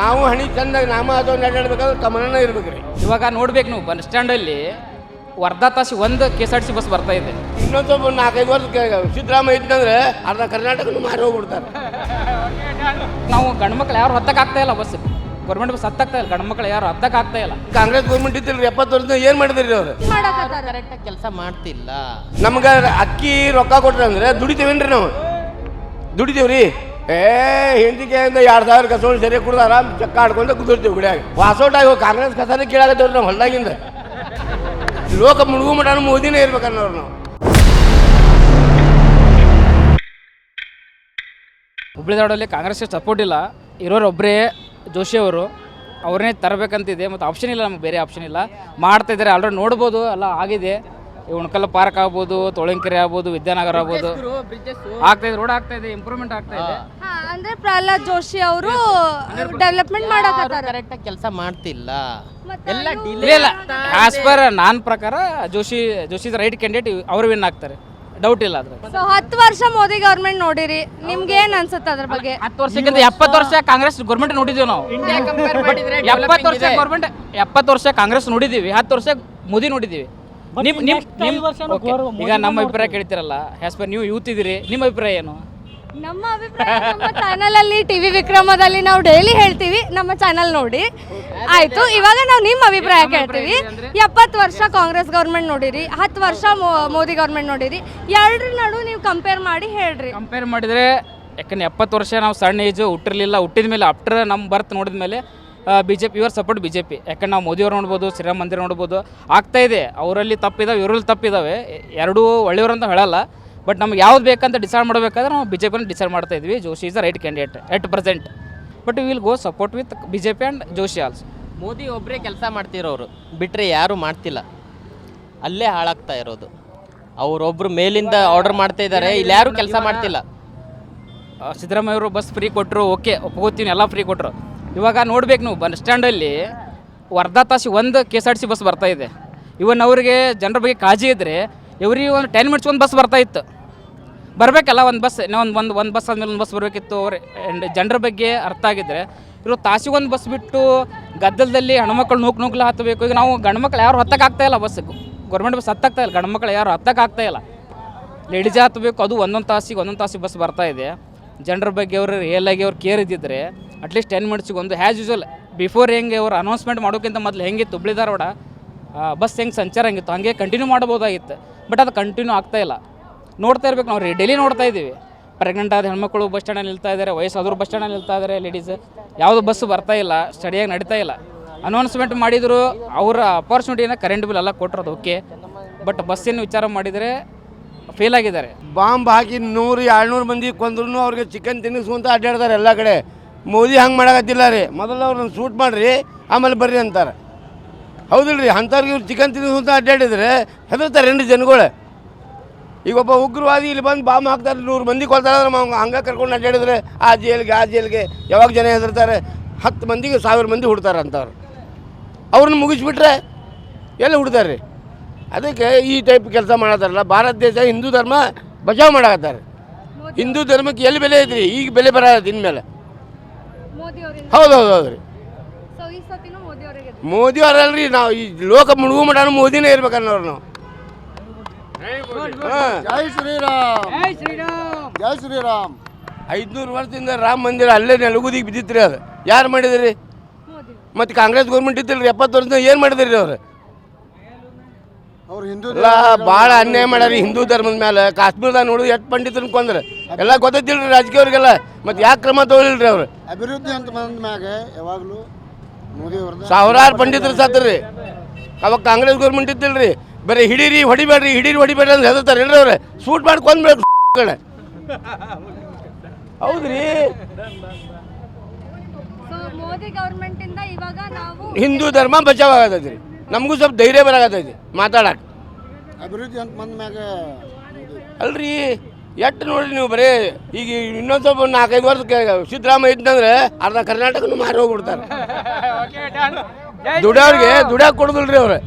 ನಾವು ಹಣಿ ಚಂದ ನಾಮ ಅದೊಂದು ಅಡ್ಡಾಡ್ಬೇಕಾದ್ರೆ ಇರ್ಬೇಕು ರೀ ಇವಾಗ ನೋಡ್ಬೇಕು ನೀವು ಬಸ್ ಸ್ಟ್ಯಾಂಡಲ್ಲಿ ವರ್ಧಾ ತಾಸು ಒಂದು K S R T C bus ಬರ್ತಾ ಇದೆ. ಇನ್ನೊಂದು ನಾಲ್ಕೈದು ವರ್ಷ ಸಿದ್ದರಾಮಯ್ಯ ಇದ್ದಂದ್ರೆ ಅರ್ಧ ಕರ್ನಾಟಕ ಮಾರಿ ಹೋಗ್ಬಿಡ್ತಾರೆ. ನಾವು ಗಂಡು ಮಕ್ಳು ಯಾರು ಹತ್ತಕ್ಕೆ ಆಗ್ತಾ ಇಲ್ಲ ಬಸ್. ಗೌರ್ಮೆಂಟ್ ಬಸ್ ಹತ್ತಾಗ್ತಾ ಇಲ್ಲ ಗಂಡು ಮಕ್ಳು ಯಾರು ಹತ್ತಕ್ಕೆ ಆಗ್ತಾ ಇಲ್ಲ. ಕಾಂಗ್ರೆಸ್ ಗೌರ್ಮೆಂಟ್ ಇದ್ದಿಲ್ಲ ಎಪ್ಪತ್ತು ವರ್ಷದಿಂದ ಏನು ಮಾಡಿದ್ರಿ ಅವ್ರು? ಮಾಡಕತ್ತಾರ ಕರೆಕ್ಟಾಗಿ ಕೆಲಸ ಮಾಡ್ತಿಲ್ಲ. ನಮ್ಗೆ ಅಕ್ಕಿ ರೊಕ್ಕ ಕೊಟ್ರೆ ಅಂದ್ರೆ ದುಡಿತೇವೇನ್ರಿ ನಾವು? ದುಡಿತೇವ್ರಿ? ಏ, ಹಿಂದಿಗೆ ಎರಡು ಸಾವಿರ ಕಸೋಳು ಸರಿ ಕುಡ್ದು ಆರಾಮ್ ಚಕ್ಕ ಆಡ್ಕೊಂಡು ಕುದುರ್ತೀವಿ ಗುಡಿಯಾಗ. ಆಗಿ ಕಾಂಗ್ರೆಸ್ ಕಸಾನೆ ಕೇಳಾಗತ್ತವ್ರು ನಾವು ಹೊಲ್ದಾಗಿಂದ. ಲೋಕ ಮುಳುಗು ಮಟಾನು ಮೋದಿನೇ ಇರ್ಬೇಕನ್ನೋರು ನಾವು. ಹುಬ್ಳಿ ಧಾರವಾಡಲ್ಲಿ ಕಾಂಗ್ರೆಸ್ಗೆ ಸಪೋರ್ಟ್ ಇಲ್ಲ. ಇರೋರು ಒಬ್ಬರೇ ಜೋಶಿ ಅವರು. ಅವ್ರನ್ನೇ ತರಬೇಕಂತಿದೆ. ಮತ್ತು ಆಪ್ಷನ್ ಇಲ್ಲ, ನಮ್ಗೆ ಬೇರೆ ಆಪ್ಷನ್ ಇಲ್ಲ. ಮಾಡ್ತಾ ಇದ್ದಾರೆ. ಆಲ್ರೆಡಿ ನೋಡ್ಬೋದು, ಎಲ್ಲ ಆಗಿದೆ. ಈ ಉಣಕಲ್ಲ ಪಾರ್ಕ್ ಆಗ್ಬೋದು ತೊಳಂಕೆರೆ ಆಗ್ಬೋದು ವಿದ್ಯಾನಗರ ಆಗ್ಬೋದು. ಆಗ್ತಾ ಇದೆ ರೋಡ್ ಆಗ್ತಾ ಇದೆ ಇಂಪ್ರೂವ್ಮೆಂಟ್ ಆಗ್ತಾ ಇದೆ. ಹಾ, ಅಂದ್ರೆ ಪ್ರಹ್ಲಾದ್ ಜೋಶಿ ಅವರು ಡೆವಲಪ್ಮೆಂಟ್ ಮಾಡಕತ್ತಾರ? ಕರೆಕ್ಟಾಗಿ ಕೆಲಸ ಮಾಡ್ತಿಲ್ಲ. ಎಲ್ಲ ಡಿಲೇ ಇಲ್ಲ ಇಲ್ಲ. ಆಸ್ ಪರ್ ನಾನು ಪ್ರಕಾರ ಜೋಶಿ ಜೋಶಿ ರೈಟ್ ಕ್ಯಾಂಡಿಡೇಟ್ ಅವ್ರು ವಿನ್ ಆಗ್ತಾರೆ. ಡೌಟ್ ಇಲ್ಲ ಅದ್ರ ಸೊ ಹತ್ತು ವರ್ಷ ಮೋದಿ ಗೌರ್ಮೆಂಟ್ ನೋಡಿರಿ ನಿಮ್ಗೆ ಏನ್ ಅನ್ಸುತ್ತೆ ಅದ್ರ ಬಗ್ಗೆ? ಹತ್ತು ವರ್ಷಕ್ಕಿಂತ ಎಪ್ಪತ್ತು ವರ್ಷ ಕಾಂಗ್ರೆಸ್ ಗೌರ್ಮೆಂಟ್ ನೋಡಿದ್ದೀವಿ ನಾವು. ಎಪ್ಪತ್ತು ವರ್ಷ ಗೌರ್ಮೆಂಟ್ ಎಪ್ಪತ್ತು ವರ್ಷ ಕಾಂಗ್ರೆಸ್ ನೋಡಿದೀವಿ ಹತ್ತು ವರ್ಷ ಮೋದಿ ನೋಡಿದ್ದೀವಿ ನಿಮ್ ನಿಮ್ ನಿಮ್ okay. ಈಗ ನಮ್ಮ ಅಭಿಪ್ರಾಯ ಕೇಳ್ತಿರಲ್ಲ ಆಸ್ ಪರ್ ನೀವು ಯೂತ್ ಇದೀರಿ ನಿಮ್ಮ ಅಭಿಪ್ರಾಯ ಏನು? ನಮ್ಮ ಅಭಿಪ್ರಾಯ ನಮ್ಮ ಚಾನಲ್ ಅಲ್ಲಿ ಟಿವಿ ವಿಕ್ರಮದಲ್ಲಿ ನಾವು ಡೈಲಿ ಹೇಳ್ತೀವಿ ನಮ್ಮ ಚಾನಲ್ ನೋಡಿ. ಆಯ್ತು ಇವಾಗ ನಾವು ನಿಮ್ಮ ಅಭಿಪ್ರಾಯ ಕೇಳ್ತೀವಿ. ಎಪ್ಪತ್ತು ವರ್ಷ ಕಾಂಗ್ರೆಸ್ ಗೌರ್ಮೆಂಟ್ ನೋಡಿರಿ ಹತ್ತು ವರ್ಷ ಮೋ- ಮೋದಿ ಗೌರ್ಮೆಂಟ್ ನೋಡಿರಿ ಎರಡ್ರ ನಡು ನೀವು ಕಂಪೇರ್ ಮಾಡಿ ಹೇಳ್ರಿ. ಕಂಪೇರ್ ಮಾಡಿದ್ರೆ ಯಾಕಂದ್ರೆ ಎಪ್ಪತ್ತು ವರ್ಷ ನಾವು ಸಣ್ಣ ಏಜು ಹುಟ್ಟಿರಲಿಲ್ಲ ಹುಟ್ಟಿದ ಮೇಲೆ ಆಫ್ಟರ್ ನಮ್ಮ ಬರ್ತ್ ನೋಡಿದ ಮೇಲೆ ಬಿ ಜೆ ಪಿ ಇವರ್ ಸಪೋರ್ಟ್ ಬಿ ಜೆ ಪಿ ಯಾಕಂದ್ರೆ ನಾವು ಮೋದಿಯವ್ರು ನೋಡ್ಬೋದು ಶ್ರೀರಾಮ ಮಂದಿರ ನೋಡ್ಬೋದು. ಆಗ್ತಾ ಇದೆ. ಅವರಲ್ಲಿ ತಪ್ಪಿದಾವೆ ಇವರಲ್ಲಿ ತಪ್ಪಿದಾವೆ. ಎರಡೂ ಒಳ್ಳೆಯವರು ಅಂತ ಹೇಳಲ್ಲ. ಬಟ್ ನಮ್ಗೆ ಯಾವ್ದು ಬೇಕಂತ ಡಿಸೈಡ್ ಮಾಡಬೇಕಾದ್ರೆ ನಾವು ಬಿ ಜೆ ಪಿನ ಡಿಸೈಡ್ ಮಾಡ್ತಾ ಇದ್ವಿ. Joshi is the right candidate at present but will go support with B J P and Joshi also Modi ಒಬ್ಬರೇ ಕೆಲಸ ಮಾಡ್ತಿರೋರು. ಬಿಟ್ಟರೆ ಯಾರೂ ಮಾಡ್ತಿಲ್ಲ. ಅಲ್ಲೇ ಹಾಳಾಗ್ತಾ ಇರೋದು. ಅವರೊಬ್ಬರು ಮೇಲಿಂದ ಆರ್ಡರ್ ಮಾಡ್ತಾ ಇದ್ದಾರೆ. ಇಲ್ಲಿ ಯಾರೂ ಕೆಲಸ ಮಾಡ್ತಿಲ್ಲ. ಸಿದ್ದರಾಮಯ್ಯ ಅವರು ಬಸ್ ಫ್ರೀ ಕೊಟ್ಟರು ಓಕೆ ಒಪ್ಕೋತೀನಿ ಎಲ್ಲ ಫ್ರೀ ಕೊಟ್ಟರು ಇವಾಗ ನೋಡ್ಬೇಕು ನೀವು, ಬಸ್ ಸ್ಟ್ಯಾಂಡಲ್ಲಿ ವರ್ಧಾ ತಾಸಿ ಒಂದು K S R T C bus ಬರ್ತಾ ಇದೆ. ಇವನ್ ಅವರಿಗೆ ಜನರ ಬಗ್ಗೆ ಕಾಳಜಿ ಇದ್ದರೆ ಇವ್ರಿಗೆ ಒಂದು ಟೆನ್ ಮಿನಿಟ್ಸ್ ಒಂದು ಬಸ್ ಬರ್ತಾ ಇತ್ತು. ಬರಬೇಕಲ್ಲ ಒಂದು ಬಸ್ ಒಂದು ಒಂದು ಒಂದು ಬಸ್ ಆದಮೇಲೆ ಒಂದು ಬಸ್ ಬರಬೇಕಿತ್ತು ಅವ್ರ. ಜನರ ಬಗ್ಗೆ ಅರ್ಥ ಆಗಿದ್ರೆ ಇವರು ತಾಸಿಗೆ ಒಂದು ಬಸ್ ಬಿಟ್ಟು ಗದ್ದಲದಲ್ಲಿ ಹೆಣ್ಮಕ್ಳು ನೂಕು ನೂಕ್ಲು ಹತ್ತಬೇಕು ಈಗ ನಾವು ಗಂಡು ಮಕ್ಳು ಯಾರು ಹತ್ತಕ್ಕೆ ಇಲ್ಲ ಬಸ್ ಗೌರ್ಮೆಂಟ್ ಬಸ್ ಹತ್ತಕ್ತಾ ಇಲ್ಲ, ಗಂಡು ಯಾರು ಹತ್ತಕ್ಕೆ ಇಲ್ಲ. ಲೇಡೀಸ್ ಹತ್ತಬೇಕು ಅದು ಒಂದೊಂದು ತಾಸಿಗೆ ಒಂದೊಂದು ತಾಸಿಗೆ ಬಸ್ ಬರ್ತಾ ಇದೆ. ಜನರ ಬಗ್ಗೆ ಅವರು ರಿಯಲ್ ಆಗಿ ಅವ್ರು ಕೇರ್ ಇದ್ದಿದ್ರೆ ಅಟ್ಲೀಸ್ಟ್ ಟೆನ್ ಮಿನಿಟ್ಸಿಗೆ ಒಂದು ಆ್ಯಸ್ ಯೂಸ್ವಲ್ ಬಿಫೋರ್ ಹೆಂಗೆ ಅವ್ರು ಅನೌನ್ಸ್ಮೆಂಟ್ ಮಾಡೋಕ್ಕಿಂತ ಮೊದಲು ಹೆಂಗೆ ಹುಬ್ಳಿ ಧಾರವಾಡ ಬಸ್ ಹೆಂಗೆ ಸಂಚಾರ ಹೆಂಗಿತ್ತು, ಹಾಗೆ ಕಂಟಿನ್ಯೂ ಮಾಡ್ಬೋದಾಗಿತ್ತು. ಬಟ್ ಅದು ಕಂಟಿನ್ಯೂ ಆಗ್ತಾ ಇಲ್ಲ. ನೋಡ್ತಾ ಇರ್ಬೇಕು ನಾವು ಡೈಲಿ ನೋಡ್ತಾ ಇದ್ದೀವಿ. ಪ್ರೆಗ್ನೆಂಟ್ ಆದ ಹೆಣ್ಮಕ್ಳು ಬಸ್ ಸ್ಟ್ಯಾಂಡಲ್ಲಿ ನಿಲ್ತಾ ಇದ್ದಾರೆ ವಯಸ್ಸಾದ್ರು ಬಸ್ ಸ್ಟ್ಯಾಂಡಲ್ಲಿ ನಿಲ್ತಾ ಇದ್ದಾರೆ ಲೇಡೀಸ್ ಯಾವುದು ಬಸ್ ಬರ್ತಾ ಇಲ್ಲ ಸ್ಟಡಿಯಾಗಿ ನಡೀತಾ ಇಲ್ಲ. ಅನೌನ್ಸ್ಮೆಂಟ್ ಮಾಡಿದ್ರು, ಅವರ ಅಪಾರ್ಚುನಿಟಿನ ಕರೆಂಟ್ ಬಿಲ್ ಎಲ್ಲ ಕೊಟ್ಟಿರೋದು ಓಕೆ ಬಟ್ ಬಸ್ಸಿನ ವಿಚಾರ ಮಾಡಿದರೆ ಫೇಲ್ ಆಗಿದ್ದಾರೆ. ಬಾಂಬ್ ಹಾಕಿ ನೂರು, ಎರಡುನೂರು ಮಂದಿ ಕೊಂದ್ರು ಅವ್ರಿಗೆ ಚಿಕನ್ ತಿನ್ನಿಸ್ಕೊಂತ ಅಡ್ಡಾಡ್ತಾರೆ ಎಲ್ಲ ಕಡೆ. ಮೋದಿ ಹಂಗೆ ಮಾಡಕತ್ತಿಲ್ಲ ರೀ. ಮೊದಲು ಅವ್ರನ್ನ ಸೂಟ್ ಮಾಡಿರಿ ಆಮೇಲೆ ಬರ್ರಿ ಅಂತಾರೆ. ಹೌದಿಲ್ರಿ ಅಂಥವ್ರಿಗೆ ಇವ್ರು ಚಿಕನ್ ತಿನ್ನಿಸ್ಕೊಂತ ಅಡ್ಡಾಡಿದ್ರೆ ಹೆದರ್ತಾರೆ ಎರಡು ಜನಗಳು? ಈಗ ಒಬ್ಬ ಉಗ್ರವಾದಿ ಇಲ್ಲಿ ಬಂದು ಬಾಂಬ್ ಹಾಕ್ತಾರೆ ನೂರು ಮಂದಿ ಕೊಲ್ತಾರೆ ಅಂದ್ರೆ ಅವ್ನು ಹಂಗೆ ಕರ್ಕೊಂಡು ಅಡ್ಡಾಡಿದ್ರೆ ಆ ಜೈಲ್ಗೆ ಆ ಜೈಲ್ಗೆ ಯಾವಾಗ ಜನ ಹೆದರ್ತಾರೆ? ಹತ್ತು ಮಂದಿಗೆ ಸಾವಿರ ಮಂದಿ ಹುಡ್ತಾರೆ ಅಂಥವ್ರು. ಅವ್ರನ್ನ ಮುಗಿಸ್ಬಿಟ್ರೆ ಎಲ್ಲಿ ಹುಡ್ತಾರೆ ರೀ ಅದಕ್ಕೆ ಈ ಟೈಪ್ ಕೆಲಸ ಮಾಡತ್ತಾರಲ್ಲ ಭಾರತ ದೇಶ ಹಿಂದೂ ಧರ್ಮ ಬಚಾವ್ ಮಾಡಕತ್ತಾರೆ. ಹಿಂದೂ ಧರ್ಮಕ್ಕೆ ಎಲ್ಲಿ ಬೆಲೆ ಐತ್ರಿ? ಈಗ ಬೆಲೆ ಬರ ಇನ್ಮೇಲೆ ಹೌದು ಹೌದು ಹೌದು ರೀ ಸೊ ಈ ಸತಿನೂ ಮೋದಿ ಅವರಿಗೆ ಮೋದಿ ಅವರಲ್ರಿ ನಾವು ಈ ಲೋಕ ಮುಳುಗು ಮಟಾನು ಮೋದಿನೇ ಇರ್ಬೇಕನ್ನೋರು ನಾವು. ಜೈ ಶ್ರೀರಾಮ್. ಜೈ ಶ್ರೀರಾಮ್. ಐದ್ನೂರು ವರ್ಷದಿಂದ ರಾಮ ಮಂದಿರ ಅಲ್ಲೇ ನೆಲಗುದಿಗೆ ರೀ ಅದು. ಯಾರು ಮಾಡಿದ್ರಿ? ಮೋದಿ. ಮತ್ತು ಕಾಂಗ್ರೆಸ್ ಗೌರ್ಮೆಂಟ್ ಇತ್ತಿಲ್ಲ ರೀ ಎಪ್ಪತ್ತು ವರ್ಷದಿಂದ ಏನು ಮಾಡಿದ್ರಿ ಅವ್ರು? ಎಲ್ಲ ಭಾಳ ಅನ್ಯಾಯ ಮಾಡ್ಯಾರ ಹಿಂದೂ ಧರ್ಮದ ಮೇಲೆ ಕಾಶ್ಮೀರದಾಗ ನೋಡು ಎಷ್ಟು ಪಂಡಿತರನ್ನ ಕೊಂದ್ರೆ. ಎಲ್ಲ ಗೊತ್ತೈತಿಲ್ರಿ ರಾಜಕೀಯವ್ರಿಗೆಲ್ಲ. ಮತ್ತೆ ಯಾಕೆ ಕ್ರಮ ತೋರಿಲ್ರಿ ಅವ್ರು? ಅಭಿವೃದ್ಧಿ ಅಂತ ಬಂದ ಮ್ಯಾಗ ಯಾವಾಗಲೂ ಮೋದಿ ಸಾವಿರಾರು ಪಂಡಿತರು ಸತ್ರಿ ಅವಾಗ ಕಾಂಗ್ರೆಸ್ ಗೌರ್ಮೆಂಟ್ ಇದ್ದಿಲ್ರಿ. ಬರೀ ಹಿಡೀರಿ ಹೊಡಿಬೇಡ್ರಿ ಹಿಡೀರಿ ಹೊಡಿಬೇಡ್ರಿ ಅಂತ ಹೆದರ್ತಾರೆ. ಏನ್ರಿ ಅವ್ರೆ. ಸೂಟ್ ಮಾಡಿ ಕೊಂದ್ಬೇಕು ಕಡೆ ಹೌದ್ರಿ. ಸೊ ಮೋದಿ ಗೌರ್ಮೆಂಟ್ ಇಂದ ಇವಾಗ ನಾವು ಹಿಂದೂ ಧರ್ಮ ಬಚಾವ್ ಆಗತೈತಿ ನಮಗೂ ಸ್ವಲ್ಪ ಧೈರ್ಯ ಬರಾಗತೈತಿ ಮಾತಾಡಕ್ಕೆ ಅಭಿವೃದ್ಧಿ ಅಂತ ಬಂದ ಮ್ಯಾಗ ಅಲ್ರಿ ಎಟ್ಟು ನೋಡ್ರಿ ನೀವು ಬರೀ ಈಗ ಇನ್ನೊಂದು ಸ್ವಲ್ಪ ನಾಲ್ಕೈದು ವರ್ಷಕ್ಕೆ ಸಿದ್ದರಾಮಯ್ಯ ಇದ್ದಂದ್ರೆ ಅರ್ಧ ಕರ್ನಾಟಕನು ಮಾರಿ ಹೋಗ್ಬಿಡ್ತಾರೆ. ದುಡಿಯೋರಿಗೆ ದುಡಿಯಾಗ ಕೊಡುದಿಲ್ರಿ ಅವ್ರು.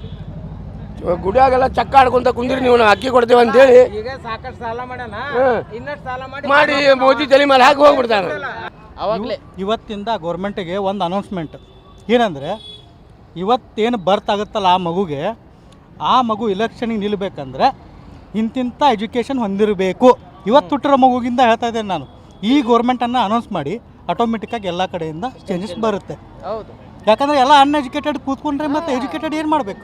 ಗುಡಿಯಾಗೆಲ್ಲ ಚಕ್ಕ ಆಡ್ಕೊಂತ ಕುಂದಿರಿ ನೀವು ನಾವು ಅಕ್ಕಿ ಕೊಡ್ತೇವೆ. ಇನ್ನಷ್ಟು ಸಾಲ ಮಾಡಿ ಮಾಡಿ ಮೋದಿ ತಲೆ ಮೇಲೆ ಹಾಕಿ ಹೋಗ್ಬಿಡ್ತಾರೆ. ಅವಾಗಲೇ. ಇವತ್ತಿಂದ ಗೌರ್ಮೆಂಟಿಗೆ ಒಂದು ಅನೌನ್ಸ್ಮೆಂಟ್ ಏನಂದ್ರೆ ಇವತ್ತೇನು ಬರ್ತ್ ಆಗುತ್ತಲ್ಲ ಆ ಮಗುಗೆ ಆ ಮಗು ಇಲೆಕ್ಷನಿಗೆ ನಿಲ್ಲಬೇಕಂದ್ರೆ ಇಂತಿಂಥ ಎಜುಕೇಷನ್ ಹೊಂದಿರಬೇಕು. ಇವತ್ತು ಹುಟ್ಟಿರೋ ಮಗುಗಿಂದ ಹೇಳ್ತಾ ಇದ್ದೇನೆ ನಾನು. ಈ ಗೌರ್ಮೆಂಟನ್ನು ಅನೌನ್ಸ್ ಮಾಡಿ ಆಟೋಮೆಟಿಕ್ಕಾಗಿ ಎಲ್ಲ ಕಡೆಯಿಂದ ಚೇಂಜಸ್ ಬರುತ್ತೆ. ಹೌದು. ಯಾಕಂದರೆ ಎಲ್ಲ ಅನ್ಎಜುಕೇಟೆಡ್ ಕೂತ್ಕೊಂಡ್ರೆ ಮತ್ತೆ ಎಜುಕೇಟೆಡ್ ಏನು ಮಾಡಬೇಕು?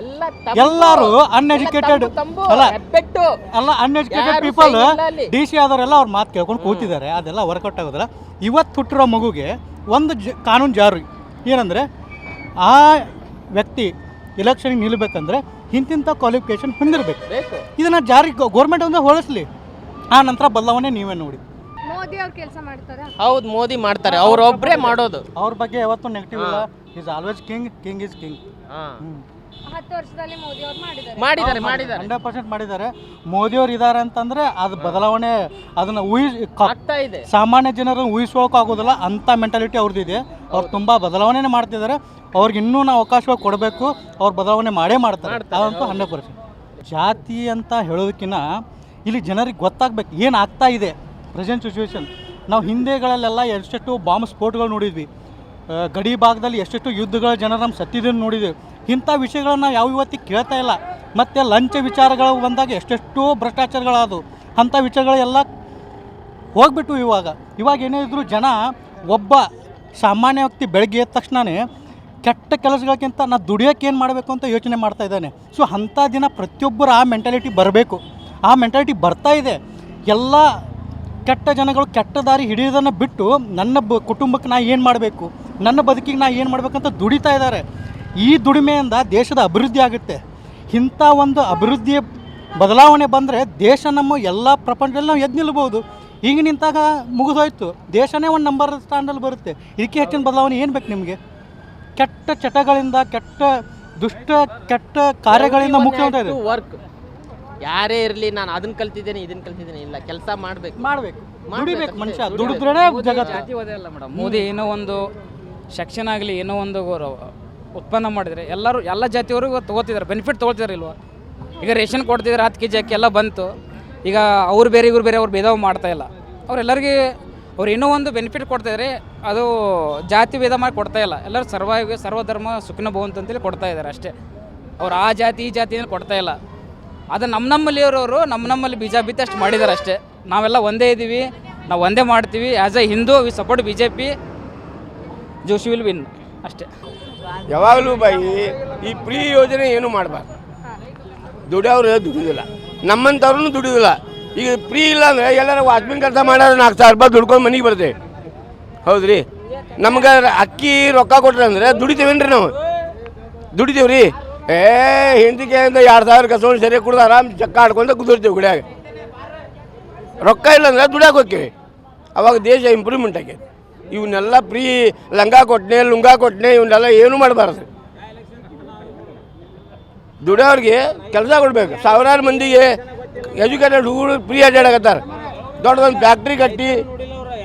ಎಲ್ಲ ಎಲ್ಲರೂ ಅನ್ಎಜುಕೇಟೆಡ್ ಅಲ್ಲ ಎಲ್ಲ ಅಲ್ಲ ಅನ್ಎಜುಕೇಟೆಡ್ ಪೀಪಲ್. ಡಿ ಸಿ ಆದವರೆಲ್ಲ ಅವ್ರ ಮಾತು ಕೇಳ್ಕೊಂಡು ಕೂತಿದ್ದಾರೆ. ಅದೆಲ್ಲ ವರ್ಕೌಟ್ ಆಗೋದಿಲ್ಲ. ಇವತ್ತು ಹುಟ್ಟಿರೋ ಮಗುಗೆ ಒಂದು ಜ ಕಾನೂನು ಜಾರಿ. ಏನಂದರೆ ಆ ವ್ಯಕ್ತಿ ಇಲೆಕ್ಷನ್ಗೆ ನಿಲ್ಲಬೇಕಂದ್ರೆ ಇಂತಿಂಥ ಕ್ವಾಲಿಫಿಕೇಷನ್ ಹೊಂದಿರಬೇಕು. ಇದನ್ನ ಜಾರಿ ಗೌರ್ಮೆಂಟ್ ಒಂದು ಹೊಳಿಸ್ಲಿ ಆ ನಂತರ ಬದಲಾವಣೆ ನೀವೇ ನೋಡಿ. ಮೋದಿ ಅವ್ರು ಕೆಲಸ ಮಾಡ್ತಾರೆ. ಹೌದು ಮೋದಿ ಮಾಡ್ತಾರೆ. ಅವ್ರೊಬ್ಬರೇ ಮಾಡೋದು. ಅವ್ರ ಬಗ್ಗೆ ಯಾವತ್ತೂ ನೆಗೆಟಿವ್ ಇಲ್ಲ. Is always king king is king ಹತ್ತು ವರ್ಷದಲ್ಲಿ ಮೋದಿ ಅವರು ಮಾಡಿದ್ದಾರೆ. ಮಾಡಿದ್ದಾರೆ ಮಾಡಿದ್ದಾರೆ. ಹಂಡ್ರೆಡ್ ಪರ್ಸೆಂಟ್ ಮಾಡಿದ್ದಾರೆ. ಮೋದಿಯವ್ರು ಇದ್ದಾರೆ ಅಂತಂದ್ರೆ ಅದು ಬದಲಾವಣೆ ಅದನ್ನ ಊಹಿಸ್ ಆಗ್ತಾ ಇದೆ. ಸಾಮಾನ್ಯ ಜನರು ಊಹಿಸೋಕೆ ಆಗೋದಿಲ್ಲ. ಅಂಥ ಮೆಂಟಾಲಿಟಿ ಅವ್ರದ್ದಿದೆ ಅವ್ರು ತುಂಬಾ ಬದಲಾವಣೆ ಮಾಡ್ತಿದ್ದಾರೆ. ಅವ್ರಿಗೆ ಇನ್ನೂ ನಾವು ಅವಕಾಶವಾಗಿ ಕೊಡಬೇಕು ಅವ್ರು ಬದಲಾವಣೆ ಮಾಡೇ ಮಾಡ್ತಾರೆ. ಅದಂತೂ ಹಂಡ್ರೆಡ್ ಪರ್ಸೆಂಟ್. ಜಾತಿ ಅಂತ ಹೇಳೋದಕ್ಕಿಂತ ಇಲ್ಲಿ ಜನರಿಗೆ ಗೊತ್ತಾಗಬೇಕು ಏನು ಆಗ್ತಾ ಇದೆ ಪ್ರೆಸೆಂಟ್ ಸಿಚುವೇಶನ್. ನಾವು ಹಿಂದೆಗಳಲ್ಲೆಲ್ಲ ಎಷ್ಟೆಷ್ಟು ಬಾಂಬ್ ಸ್ಫೋಟಗಳು ನೋಡಿದ್ವಿ. ಗಡಿ ಭಾಗದಲ್ಲಿ ಎಷ್ಟೆಷ್ಟು ಯುದ್ಧಗಳ ಜನರು ನಮ್ಮ ಸತ್ತಿದ್ದನ್ನು ನೋಡಿದ್ವಿ. ಇಂಥ ವಿಷಯಗಳನ್ನ ನಾವು ಯಾವ ಇವತ್ತಿಗೆ ಕೇಳ್ತಾ ಇಲ್ಲ. ಮತ್ತು ಲಂಚ ವಿಚಾರಗಳು ಬಂದಾಗ ಎಷ್ಟೆಷ್ಟೋ ಭ್ರಷ್ಟಾಚಾರಗಳಾದವು. ಅಂಥ ವಿಚಾರಗಳೆಲ್ಲ ಹೋಗ್ಬಿಟ್ಟು ಇವಾಗ. ಇವಾಗ ಏನೇ ಇದ್ದರೂ ಜನ ಒಬ್ಬ ಸಾಮಾನ್ಯ ವ್ಯಕ್ತಿ ಬೆಳಗ್ಗೆ ಎದ್ದ ತಕ್ಷಣವೇ ಕೆಟ್ಟ ಕೆಲಸಗಳಕ್ಕಿಂತ ನಾ ದುಡಿಯೋಕೆ ಏನು ಮಾಡಬೇಕು ಅಂತ ಯೋಚನೆ ಮಾಡ್ತಾ ಇದ್ದಾನೆ. ಸೊ ಅಂಥ ದಿನ ಪ್ರತಿಯೊಬ್ಬರು ಆ ಮೆಂಟಾಲಿಟಿ ಬರಬೇಕು. ಆ ಮೆಂಟಾಲಿಟಿ ಬರ್ತಾ ಇದೆ. ಎಲ್ಲ ಕೆಟ್ಟ ಜನಗಳು ಕೆಟ್ಟ ದಾರಿ ಹಿಡಿಯೋದನ್ನು ಬಿಟ್ಟು ನನ್ನ ಬ ಕುಟುಂಬಕ್ಕೆ ನಾ ಏನು ಮಾಡಬೇಕು? ನನ್ನ ಬದುಕಿಗೆ ನಾ ಏನು ಮಾಡಬೇಕಂತ ದುಡಿತಾ ಇದ್ದಾರೆ. ಈ ದುಡಿಮೆಯಿಂದ ದೇಶದ ಅಭಿವೃದ್ಧಿ ಆಗುತ್ತೆ. ಇಂಥ ಒಂದು ಅಭಿವೃದ್ಧಿಯ ಬದಲಾವಣೆ ಬಂದರೆ ದೇಶ ನಮ್ಮ ಎಲ್ಲ ಪ್ರಪಂಚದಲ್ಲಿ ನಾವು ಎದ್ದು ನಿಲ್ಬೋದು. ಈಗ ನಿಂತಾಗ ಮುಗಿದೋಯ್ತು. ದೇಶನೇ ಒಂದು ನಂಬರ್ ಸ್ಥಾನದಲ್ಲಿ ಬರುತ್ತೆ. ಇದಕ್ಕೆ ಹೆಚ್ಚಿನ ಬದಲಾವಣೆ ಏನು ಬೇಕು ನಿಮಗೆ? ಕೆಟ್ಟ ಚಟಗಳಿಂದ ಕೆಟ್ಟ ದುಷ್ಟ ಕೆಟ್ಟ ಕಾರ್ಯಗಳಿಂದ ಮುಖ್ಯ ಅಂತ ಇದೆ. ವರ್ಕ್ ಯಾರೇ ಇರಲಿ ನಾನು ಅದನ್ನ ಕಲ್ತಿದ್ದೇನೆ ಇದನ್ನ ಕಲ್ತಿದ್ದೇನೆ. ಇಲ್ಲ ಕೆಲಸ ಮಾಡ್ಬೇಕು. ಮಾಡಬೇಕು. ಮಾಡ್ಬೇಕು ದುಡಿಬೇಕು ಮನುಷ್ಯ. ದುಡಿದ್ರೇ ಜಗತ್ತು. ಜಾತಿವಾದ ಅಲ್ಲ ಮೇಡಮ್. ಮೋದಿ ಏನೋ ಒಂದು ಸೆಕ್ಷನ್ ಆಗಲಿ ಏನೋ ಒಂದು ಗೌರವ ಉತ್ಪನ್ನ ಮಾಡಿದರೆ ಎಲ್ಲರೂ ಎಲ್ಲ ಜಾತಿಯವರು ತೊಗೋತಿದ್ದಾರೆ. ಬೆನಿಫಿಟ್ ತೊಗೊಳ್ತಿದ್ದಾರೆ ಇಲ್ವಾ? ಈಗ ರೇಷನ್ ಕೊಡ್ತಿದ್ದಾರೆ ಹತ್ತು ಕೆ ಜಿ ಅಕ್ಕಿ ಎಲ್ಲ ಬಂತು. ಈಗ ಅವ್ರು ಬೇರೆ ಇವ್ರು ಬೇರೆ ಅವ್ರು ಭೇದ ಮಾಡ್ತಾ ಇಲ್ಲ. ಅವ್ರೆಲ್ಲರಿಗೆ ಅವ್ರು ಇನ್ನೂ ಒಂದು ಬೆನಿಫಿಟ್ ಕೊಡ್ತಾಯಿದ್ರೆ ಅದು ಜಾತಿ ಭೇದ ಮಾಡಿ ಕೊಡ್ತಾ ಇಲ್ಲ. ಎಲ್ಲರೂ ಸರ್ವ ಸರ್ವಧರ್ಮ ಸುಖಿನ ಭವಂತ ಅಂತೇಳಿ ಕೊಡ್ತಾ ಇದ್ದಾರೆ ಅಷ್ಟೇ. ಅವ್ರು ಆ ಜಾತಿ, ಈ ಜಾತಿ ಏನು ಕೊಡ್ತಾ ಇಲ್ಲ. ಅದು ನಮ್ಮ ನಮ್ಮಲ್ಲಿ ಇರೋರು ನಮ್ಮ ನಮ್ಮಲ್ಲಿ ಬಿ ಜೆ ಪಿ ಅಷ್ಟು ಮಾಡಿದ್ದಾರೆ ಅಷ್ಟೇ. ನಾವೆಲ್ಲ ಒಂದೇ ಇದ್ದೀವಿ ನಾವು ಒಂದೇ ಮಾಡ್ತೀವಿ. As a Hindu we support B J P Joshi will win ಅಷ್ಟೇ. ಯಾವಾಗಲೂ ಬಾಯಿ, ಈ ಪ್ರೀ ಯೋಜನೆ ಏನು ಮಾಡಬಾರ್ದು. ದುಡಿಯೋರು ದುಡಿಯೋದಿಲ್ಲ ನಮ್ಮಂಥವ್ರು ದುಡಿಯೋದಿಲ್ಲ ಈಗ ಫ್ರೀ ಇಲ್ಲ ಅಂದ್ರೆ ಎಲ್ಲರ ವಾಚ್ಮೆನ್ ಕೆಲಸ ಮಾಡೋರು ನಾಲ್ಕು ಸಾವಿರ ರೂಪಾಯಿ ದುಡ್ಕೊಂಡು ಮನೆಗೆ ಬರ್ತೇವೆ ಹೌದ್ರಿ? ನಮ್ಗೆ ಅಕ್ಕಿ ರೊಕ್ಕ ಕೊಟ್ರೆ ಅಂದ್ರೆ ದುಡಿತೇವೇನ್ರಿ ನಾವು? ದುಡಿತೇವೆ ರೀ ಏ ಹಿಂದಿಗೆ ಅಂತ ಎರಡು ಸಾವಿರ ಕಸ್ಕೊಂಡು ಸರಿ ಕುಡ್ದು ಆರಾಮ್ ಚಕ್ಕ ಆಡ್ಕೊಂತ ಕುದುರ್ತೀವಿ ಗುಡಿಯಾಗ. ರೊಕ್ಕ ಇಲ್ಲ ಅಂದ್ರೆ ದುಡಿಯಾಕ ಅವಾಗ ದೇಶ ಇಂಪ್ರೂವ್ಮೆಂಟ್ ಆಗೈತೆ. ಇವನ್ನೆಲ್ಲ ಫ್ರೀ ಲಂಗ ಕೊಟ್ಟನೆ ಲುಂಗ ಕೊಟ್ಟನೆ ಇವನ್ನೆಲ್ಲ ಏನೂ ಮಾಡಬಾರ್ದು. ದುಡಿಯೋರಿಗೆ ಕೆಲಸ ಕೊಡ್ಬೇಕು. ಸಾವಿರಾರು ಮಂದಿಗೆ ಎಜುಕೇಟೆಡ್ ಹುಡುಗರು ಫ್ರೀ ಅಡ್ಡಾಡಕತ್ತಾರ ದೊಡ್ಡದೊಂದು ಫ್ಯಾಕ್ಟ್ರಿ ಕಟ್ಟಿ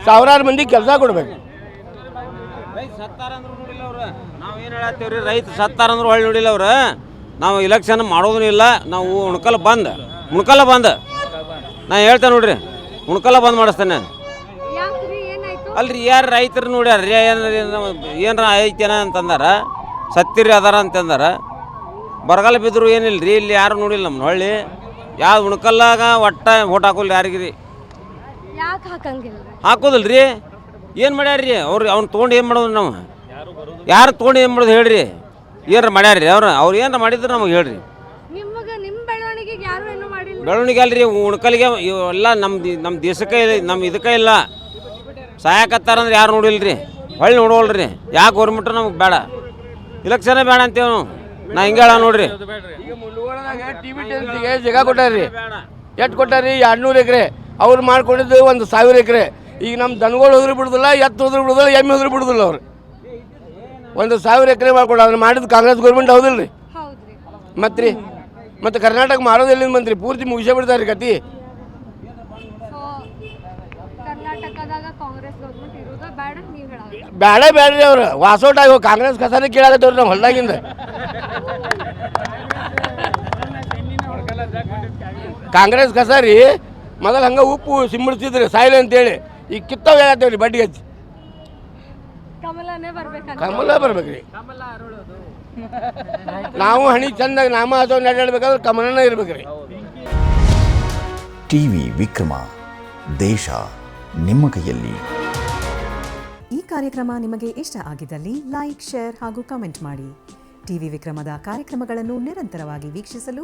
ಸಾವಿರಾರು ಮಂದಿ ಕೆಲಸ ಕೊಡ್ಬೇಕು. ನಾವು ಏನು ಹೇಳತ್ತೀವ್ರಿ? ರೈತ ಸತ್ತಾರ ಅಂದ್ರೆ ಹೊಳ್ಳಿ ನೋಡಿಲ್ಲ ಅವ್ರ ನಾವು ಇಲೆಕ್ಷನ್ ಮಾಡೋದೂ ಇಲ್ಲ. ನಾವು ಉಣ್ಕಲ್ ಬಂದ್. ಉಣ್ಕಲ್ಲ ಬಂದ್. ನಾ ಹೇಳ್ತೇನೆ ನೋಡ್ರಿ. ಉಣ್ಕಲ್ಲ ಬಂದ್ ಮಾಡಿಸ್ತೇನೆ. ಅಲ್ರಿ ಯಾರು ರೈತರು ನೋಡ್ಯಾರ? ರೀ ಏನಾರ ಐತೇನ ಅಂತಂದಾರ? ಸತ್ತಿರಿ ಅದಾರ ಅಂತಂದಾರ. ಬರಗಾಲ ಬಿದ್ದರು ಏನಿಲ್ಲ ರೀ ಇಲ್ಲಿ ಯಾರು ನೋಡಿಲ್ಲ ನಮ್ಮ ಹೊಳ್ಳಿ. ಯಾವ್ದು ಉಣ್ಕಲ್ಲಾಗ ಒಟ್ಟ ಓಟ್ ಹಾಕೋಲ್ಲ ಯಾರಿಗಿರಿ? ಯಾಕೆ ಹಾಕಂಗಿಲ್ಲ ಹಾಕೋದಿಲ್ಲ ರೀ ಏನು ಮಾಡ್ಯಾರ್ರಿ? ಅವ್ರು ಅವ್ನು ತೊಗೊಂಡು ಏನು ಮಾಡೋದು ನಾವು? ಯಾರು ತೊಗೊಂಡು ಏನು ಮಾಡೋದು ಹೇಳ್ರಿ? ಏನಾರ ಮಾಡ್ಯಾರ್ರಿ? ಅವ್ರು ಅವ್ರು ಏನಾರ ಮಾಡಿದ್ರೆ ನಮಗೆ ಹೇಳ್ರಿ. ನಿಮಗೆ ನಿಮ್ಮ ಬೆಳವಣಿಗೆಗೆ ಯಾರು ಏನು ಮಾಡಿಲ್ಲ ಬೆಳವಣಿಗೆ ಅಲ್ರಿ ಉಣ್ಕಲ್ಗೆ ಇವೆಲ್ಲ ನಮ್ಮ ನಮ್ಮ ದೇಶಕ್ಕೆ ಇಲ್ಲ ನಮ್ಮ ಇದಕ್ಕೆ ಇಲ್ಲ. ಸಹಾಯಕತ್ತಾರಂದ್ರೆ ಯಾರು ನೋಡಿಲ್ರಿ? ಹೊಳ್ಳಿ ನೋಡೋಲ್ರಿ ಯಾಕೆ ಗೌರ್ಮೆಂಟ್ ನಮಗೆ ಬೇಡ? ಇಲೆಕ್ಷನೇ ಬೇಡ ಅಂತೇವೆ ನಾವು. ನಾ ಹಿಂಗ ಹೇಳ ನೋಡ್ರಿ. ಈಗ ಟಿವಿ ಟೆನ್ಸಿಗೆ ಜಾಗ ಕೊಟ್ಟಾರ್ರಿ. ಎಷ್ಟು ಕೊಟ್ಟಾರ್ರಿ? ಎರಡ್ನೂರು ಎಕರೆ. ಅವ್ರು ಮಾಡ್ಕೊಂಡಿದ್ದು ಒಂದು ಸಾವಿರ ಎಕರೆ. ಈಗ ನಮ್ಮ ದನಗಳು ಹೋದ್ರೆ ಬಿಡುದಿಲ್ಲ ಎತ್ತು ಹೋದ್ರೆ ಬಿಡುದಿಲ್ಲ ಎಮ್ಮೆ ಹೋದ್ರೆ ಬಿಡುದಿಲ್ಲ ಅವ್ರು. ಒಂದು ಸಾವಿರ ಎಕರೆ ಮಾಡ್ಕೊಂಡು ಅದನ್ನ ಮಾಡಿದ್ದು ಕಾಂಗ್ರೆಸ್ ಗೌರ್ಮೆಂಟ್ ಹೌದಿಲ್ಲ ರೀ ಹೌದ್ರಿ. ಮತ್ತೆ ರೀ ಮತ್ತು ಕರ್ನಾಟಕ ಮಾರೋದು ಎಲ್ಲಿಂದ ಬಂತ್ರಿ ಪೂರ್ತಿ ಮುಗಿಸೇ ಬಿಡ್ತಾರೆ ರೀ ಕತಿ. ಸೊ ಕರ್ನಾಟಕದಾಗ ಕಾಂಗ್ರೆಸ್ ಗೌರ್ಮೆಂಟ್ ಇರೋದ ಬೇಡ ನೀವು ಹೇಳೋದು. ಬೇಡ ಬೇಡ್ರಿ ಅವ್ರು. ವಾಸೌಟ್ ಆಗೋ ಕಾಂಗ್ರೆಸ್ ಕಸಾನೆ ಕೇಳಾಕತ್ತವ್ರಿ ನಾವು ಹೊಲ್ದಾಗಿಂದ. ಕಾಂಗ್ರೆಸ್ ಕಸ ರೀ ಮೊದಲು ಹಂಗೆ ಉಪ್ಪು ಸಿಂಬಡಿಸಿದ್ರಿ ಸಾಯಿಲ್ ಅಂತೇಳಿ. ಈಗ ಕಿತ್ತವ್ ಹೇಳತ್ತೇವ್ರಿ ಬಡ್ಡಿ ಹಚ್ಚಿ. ಕಮಲನೇ ಬರ್ಬೇಕಂತ ಕಮಲ ಬರ್ಬೇಕ್ರಿ. ನಾವು ಹಣಿ ಚಂದ ನಾಮ ಅಥವಾ ನಡೆಯಬೇಕಾದ್ರೆ ಕಮಲನ ಇರ್ಬೇಕ್ರಿ. ಟಿವಿ ವಿಕ್ರಮ ದೇಶ ನಿಮ್ಮ ಕೈಯಲ್ಲಿ. ಈ ಕಾರ್ಯಕ್ರಮ ನಿಮಗೆ ಇಷ್ಟ ಆಗಿದ್ದಲ್ಲಿ ಲೈಕ್ ಶೇರ್ ಹಾಗೂ ಕಮೆಂಟ್ ಮಾಡಿ. ಟಿವಿ ವಿಕ್ರಮದ ಕಾರ್ಯಕ್ರಮಗಳನ್ನು ನಿರಂತರವಾಗಿ ವೀಕ್ಷಿಸಲು